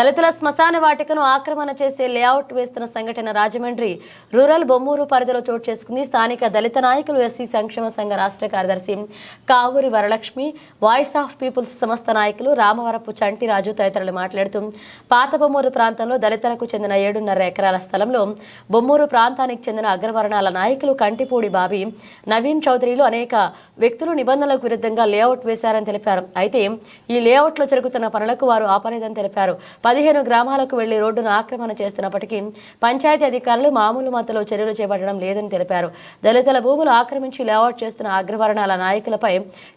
దళితుల శ్మశాన వాటికను ఆక్రమణ చేసే లేఅవుట్ వేస్తున్న సంఘటన రాజమండ్రి రూరల్ బొమ్మూరు పరిధిలో చోటు చేసుకుంది. స్థానిక దళిత నాయకులు ఎస్సీ సంక్షేమ సంఘ రాష్ట్ర కార్యదర్శి Kavuri Varalakshmi voice of peoples సంస్థ నాయకులు రామవరపు చంటిరాజు తదితరులు మాట్లాడుతూ పాత బొమ్మూరు ప్రాంతంలో దళితులకు చెందిన ఏడున్నర ఎకరాల స్థలంలో బొమ్మూరు ప్రాంతానికి చెందిన అగ్రవర్ణాల నాయకులు కంటిపూడి బాబి నవీన్ చౌదరిలు అనేక వ్యక్తులు నిబంధనలకు విరుద్ధంగా లేఅవుట్ వేశారని తెలిపారు. అయితే ఈ లేఅవుట్లో జరుగుతున్న పనులకు వారు ఆపలేదని తెలిపారు. పదిహేను గ్రామాలకు వెళ్ళి రోడ్డును ఆక్రమణ చేస్తున్నప్పటికీ పంచాయతీ అధికారులు మామూలు మద్దతులో చర్యలు చేపట్టడం లేదని తెలిపారు. దళితుల భూములు ఆక్రమించి లేఅవుట్ చేస్తున్న అగ్రవర్ణాల నాయకులపై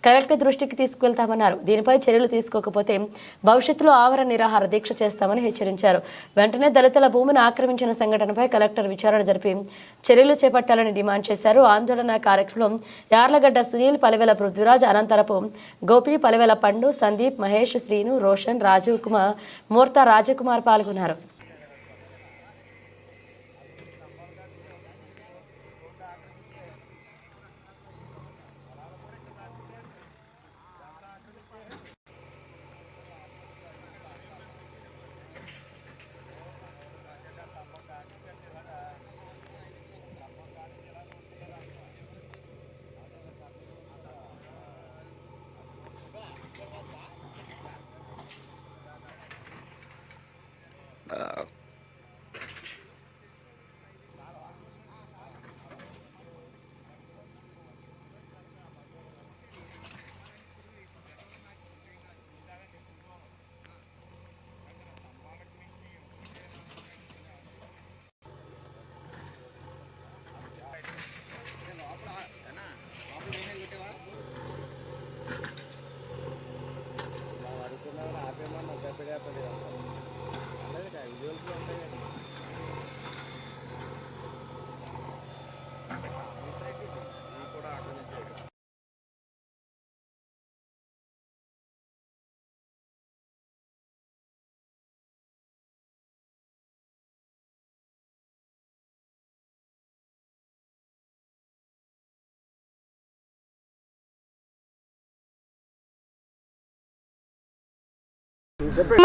కలెక్టర్ దృష్టికి తీసుకువెళ్తామన్నారు. దీనిపై చర్యలు తీసుకోకపోతే భవిష్యత్తులో ఆవరణ నిరాహార దీక్ష చేస్తామని హెచ్చరించారు. వెంటనే దళితుల భూమిని ఆక్రమించిన సంఘటనపై కలెక్టర్ విచారణ జరిపి చర్యలు చేపట్టాలని డిమాండ్ చేశారు. ఆందోళన కార్యక్రమం యార్లగడ్డ సునీల్ పలివెల పృథ్వీరాజ్ అనంతరపు గోపి పలివెల పండు సందీప్ మహేష్ శ్రీను రోషన్ రాజీవ్ కుమార్ మూర్త రాజకుమార్ పాల్గొన్నారు. Uh,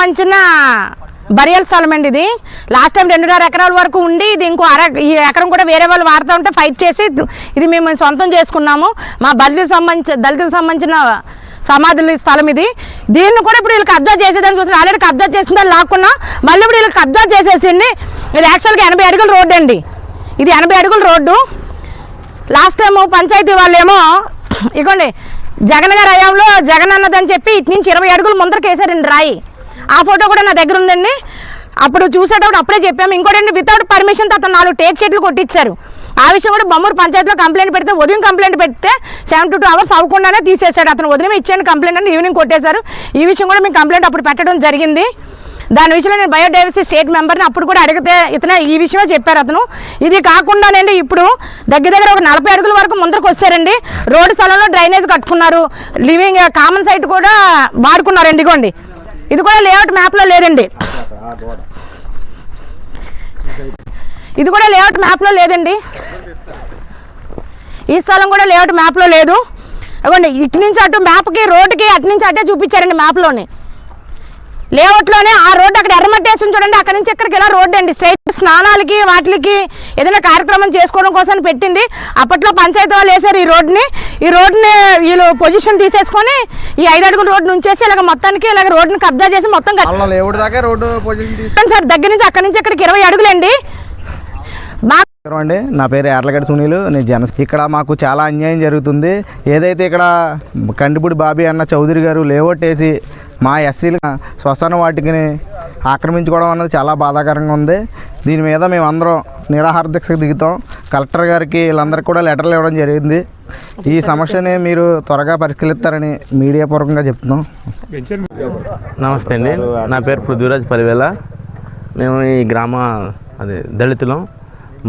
మంచిన బరియల్ స్థలం అండి ఇది. లాస్ట్ టైం రెండున్నర ఎకరాల వరకు ఉండి ఇది ఇంకో అర ఈ ఎకరం కూడా వేరే వాళ్ళు వాడుతూ ఉంటే ఫైట్ చేసి ఇది మేము సొంతం చేసుకున్నాము. మా దళితులకు సంబంధించి దళితులకు సంబంధించిన సమాధుల స్థలం ఇది. దీన్ని కూడా ఇప్పుడు వీళ్ళకి అబ్జర్వ్ చేసేదని చూసిన ఆల్రెడీ అబ్జర్వ్ చేసిందని లాక్కున్నా. మళ్ళీ ఇప్పుడు వీళ్ళకి అబ్జర్వ్ చేసేసింది ఇది యాక్చువల్గా ఎనభై అడుగుల రోడ్డు అండి. ఇది ఎనభై అడుగుల రోడ్డు. లాస్ట్ టైం పంచాయతీ వాళ్ళేమో ఇగోండి జగన్ గారి హయాంలో జగన్ అన్నదని చెప్పి ఇటు నుంచి ఇరవై అడుగులు ముందరకేసారండి రాయి. ఆ ఫోటో కూడా నా దగ్గర ఉందండి. అప్పుడు చూసేటప్పుడు అప్పుడే చెప్పాము. ఇంకోటండి వితౌట్ పర్మిషన్ అతను నాలుగు టేక్ చెట్లు కొట్టించారు ఆ విషయం కూడా బొమ్మూరు పంచాయతీలో కంప్లైంట్ పెడితే ఉదయం కంప్లైంట్ పెడితే సెవెన్ టు టూ అవర్స్ అవ్వకుండానే తీసేశాడు. అతను ఉదయం ఇచ్చాను కంప్లైంట్ అని ఈవినింగ్ కొట్టేశారు. ఈ విషయం కూడా మేము కంప్లైంట్ అప్పుడు పెట్టడం జరిగింది. దాని విషయంలో నేను బయోడైవర్సిటీ స్టేట్ మెంబర్ని అప్పుడు కూడా అడిగితే ఇతనే ఈ విషయమే చెప్పారు అతను. ఇది కాకుండానండి ఇప్పుడు దగ్గర దగ్గర ఒక నలభై అడుగుల వరకు ముందరకు వచ్చారండి. రోడ్డు స్థలంలో డ్రైనేజ్ కట్టుకున్నారు. లివింగ్ కామన్ సైట్ కూడా వాడుకున్నారండి ఇగోండి ఇది కూడా లేఅవుట్ మ్యాప్లో లేదండి. ఇది కూడా లేఅవుట్ మ్యాప్లో లేదండి. ఈ స్థలం కూడా లేఅవుట్ మ్యాప్లో లేదు. అవ్వండి ఇటు నుంచి అటు మ్యాప్కి రోడ్డుకి అటు నుంచి అటే చూపించారండి మ్యాప్లోని లేఅవుట్లోనే ఆ రోడ్డు అక్కడ ఎర్రమట్టి వేసి చూడండి. అక్కడ నుంచి ఇక్కడికి ఇలా రోడ్డు అండి. స్ట్రైట్ స్నానాలకి వాటికి ఏదైనా కార్యక్రమం చేసుకోవడం కోసం పెట్టింది. అప్పట్లో పంచాయతీ వాళ్ళు వేశారు ఈ రోడ్డుని. ఈ రోడ్డుని వీళ్ళు పొజిషన్ తీసేసుకొని ఈ ఐదు అడుగుల రోడ్డు నుంచేసి ఇలాగ మొత్తానికి ఇలాగ రోడ్డుని కబ్జా చేసి మొత్తం సార్ దగ్గర నుంచి అక్కడి నుంచి ఇక్కడికి ఇరవై అడుగులండి. బాగా అండి. నా పేరు యార్లగడ్డ సునీలు. నేను జన ఇక్కడ మాకు చాలా అన్యాయం జరుగుతుంది. ఏదైతే ఇక్కడ కండిపూడి బాబీ అన్న చౌదరి గారు లేఅవుట్ వేసి మా ఎస్సీలు శ్మశాన వాటికిని ఆక్రమించుకోవడం అన్నది చాలా బాధాకరంగా ఉంది. దీని మీద మేమందరం నిరాహార దీక్షకు దిగుతాం. కలెక్టర్ గారికి వీళ్ళందరికీ కూడా లెటర్లు ఇవ్వడం జరిగింది. ఈ సమస్యని మీరు త్వరగా పరిశీలిస్తారని మీడియా పూర్వకంగా చెప్తున్నాం. నమస్తే అండి. నా పేరు పృథ్వీరాజ్ పదివేల మేము ఈ గ్రామ అదే దళితులం.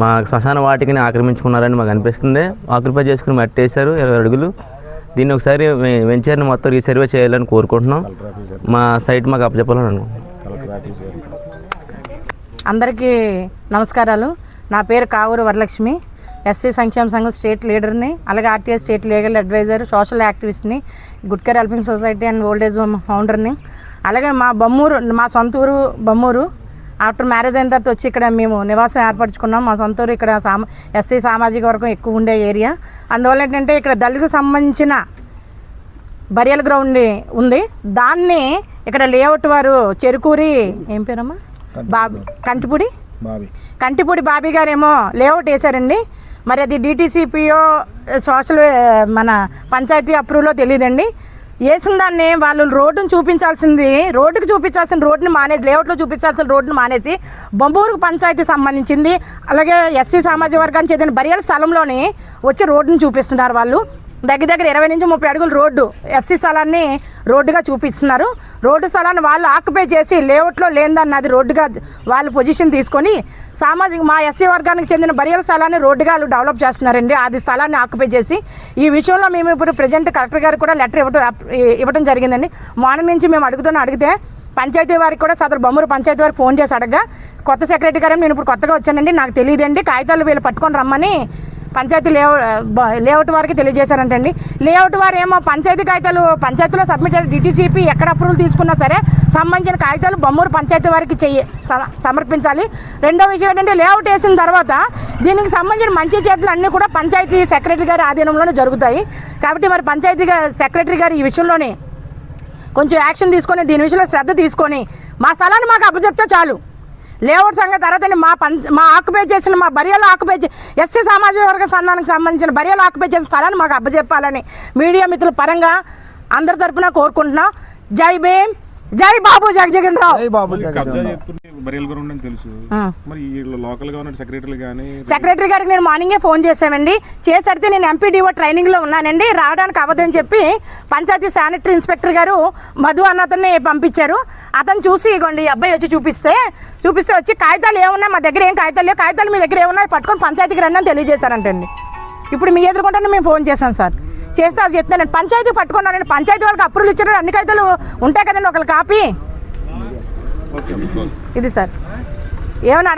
మా శ్మశాన వాటికని ఆక్రమించుకున్నారని మాకు అనిపిస్తుంది. ఆక్యుపై చేసుకుని మట్టేశారు. ఇరవై అడుగులు. దీన్ని ఒకసారి వెంచర్ని మొత్తం రీసర్వే చేయాలని కోరుకుంటున్నాం. మా సైట్ మాకు అప్పచెప్పాలని అనుకుంటున్నాం. అందరికీ నమస్కారాలు. నా పేరు కావూరు వరలక్ష్మి. ఎస్సీ సంక్షేమ సంఘం స్టేట్ లీడర్ని అలాగే RTI state legal advisor social యాక్టివిస్ట్ని good care helping society and old age home ఫౌండర్ని అలాగే మా బొమ్మూరు మా సొంత ఊరు బొమ్మూరు ఆఫ్టర్ మ్యారేజ్ అయిన తర్వాత వచ్చి ఇక్కడ మేము నివాసం ఏర్పరచుకున్నాం. మా సొంత ఊరు ఇక్కడ సామ ఎస్సీ సామాజిక వర్గం ఎక్కువ ఉండే ఏరియా. అందువల్ల ఏంటంటే ఇక్కడ దళితకు సంబంధించిన బరియల్ గ్రౌండ్ ఉంది. దాన్ని ఇక్కడ లేఅవుట్ వారు చెరుకూరి ఏం పేరమ్మా? బాబు కంటిపూడి? బాబీ. కంటిపూడి బాబీ గారేమో లేఅవుట్ వేశారండి. మరి అది డిటీసీపీఓ సోషల్ మన పంచాయతీ అప్రూవ్లో తెలియదండి వేసిన దాన్ని వాళ్ళు రోడ్డును చూపించాల్సింది రోడ్డుకి చూపించాల్సిన రోడ్డుని మానేసి లేఅవుట్లో చూపించాల్సిన రోడ్డుని మానేసి బొంబూరు పంచాయతీ సంబంధించింది అలాగే ఎస్సీ సామాజిక వర్గానికి చెందిన బరియల్ స్థలంలోని వచ్చి రోడ్డుని చూపిస్తున్నారు వాళ్ళు. దగ్గర దగ్గర ఇరవై నుంచి ముప్పై అడుగులు రోడ్డు ఎస్సీ స్థలాన్ని రోడ్డుగా చూపిస్తున్నారు. రోడ్డు స్థలాన్ని వాళ్ళు ఆక్యుపై చేసి లేఅవుట్లో లేదన్నది రోడ్డుగా వాళ్ళు పొజిషన్ తీసుకొని సామాజిక మా ఎస్సీ వర్గానికి చెందిన బరియల స్థలాన్ని రోడ్డుగా వాళ్ళు డెవలప్ చేస్తున్నారండి. అది స్థలాన్ని ఆక్యుపై చేసి ఈ విషయంలో మేము ఇప్పుడు ప్రజెంట్ కలెక్టర్ గారికి కూడా లెటర్ ఇవ్వడం ఇవ్వడం జరిగిందండి. మార్నింగ్ నుంచి మేము అడుగుతున్నా అడిగితే పంచాయతీ వారికి కూడా సదరు బొమ్మూరు పంచాయతీ వారికి ఫోన్ చేసి అడగగా కొత్త సెక్రటరీ గారు నేను ఇప్పుడు కొత్తగా వచ్చానండి. నాకు తెలియదండి. కాగితాలు వీళ్ళు పట్టుకొని రమ్మని పంచాయతీ లేఅవు లేఅవుట్ వారికి తెలియజేశారంటండి. లేఅవుట్ వారు ఏమో పంచాయతీ కాగితాలు పంచాయతీలో సబ్మిట్ డిటీసీపీ ఎక్కడ అప్రూవల్ తీసుకున్నా సరే సంబంధించిన కాగితాలు బొమ్మూరు పంచాయతీ వారికి చెయ్యి సమర్పించాలి. రెండో విషయం ఏంటంటే లేఅవుట్ వేసిన తర్వాత దీనికి సంబంధించిన మంచి చెట్లు అన్నీ కూడా పంచాయతీ సెక్రటరీ గారి ఆధీనంలోనే జరుగుతాయి. కాబట్టి మరి పంచాయతీ సెక్రటరీ గారు ఈ విషయంలోనే కొంచెం యాక్షన్ తీసుకొని దీని విషయంలో శ్రద్ధ తీసుకొని మా స్థలాన్ని మాకు అప్పచెప్తే చాలు. లేఅవుట్ సంగతి తర్వాత మా పం మా ఆక్యుపై చేసిన మా బరియాలో ఆక్యుపై ఎస్సీ సామాజిక వర్గ సంఘానికి సంబంధించిన బరియాలో ఆక్యుపై చేసిన స్థలాన్ని మాకు అప్పచెప్పాలని మీడియా మిత్రుల పరంగా అందరి తరపున కోరుకుంటున్నాం. జై భీమ్ జై బాబు జగజగన్ రావు. జై బాబు తెలుసు. మరి లోకల్గా సెక్రటరీ గారికి నేను మార్నింగే ఫోన్ చేశామండి. చేసి అడిగితే నేను ఎంపీడీఓ ట్రైనింగ్లో ఉన్నానండి. రావడానికి అవ్వదని చెప్పి పంచాయతీ శానిటరీ ఇన్స్పెక్టర్ గారు మధు అన్న అతన్ని పంపించారు. అతను చూసి ఇగోండి అబ్బాయి వచ్చి చూపిస్తే చూపిస్తే వచ్చి కాగితాలు ఏమున్నాయి? మా దగ్గర ఏం కాగితాలు లేవు? కాగితాలు మీ దగ్గర ఏమున్నాయి? పట్టుకొని పంచాయతీకి రండి అని తెలియజేశారంటండి. ఇప్పుడు మీ ఎదుర్కొంటే మేము ఫోన్ చేశాం సార్. చేస్తే అది చెప్తున్నాను పంచాయతీ పట్టుకున్నానండి. పంచాయతీ వాళ్ళకి అప్రూవల్ ఇచ్చారు అన్ని కాగితాలు ఉంటాయి కదండి ఒకళ్ళు కాపీ ఇది సార్. ఏమైనా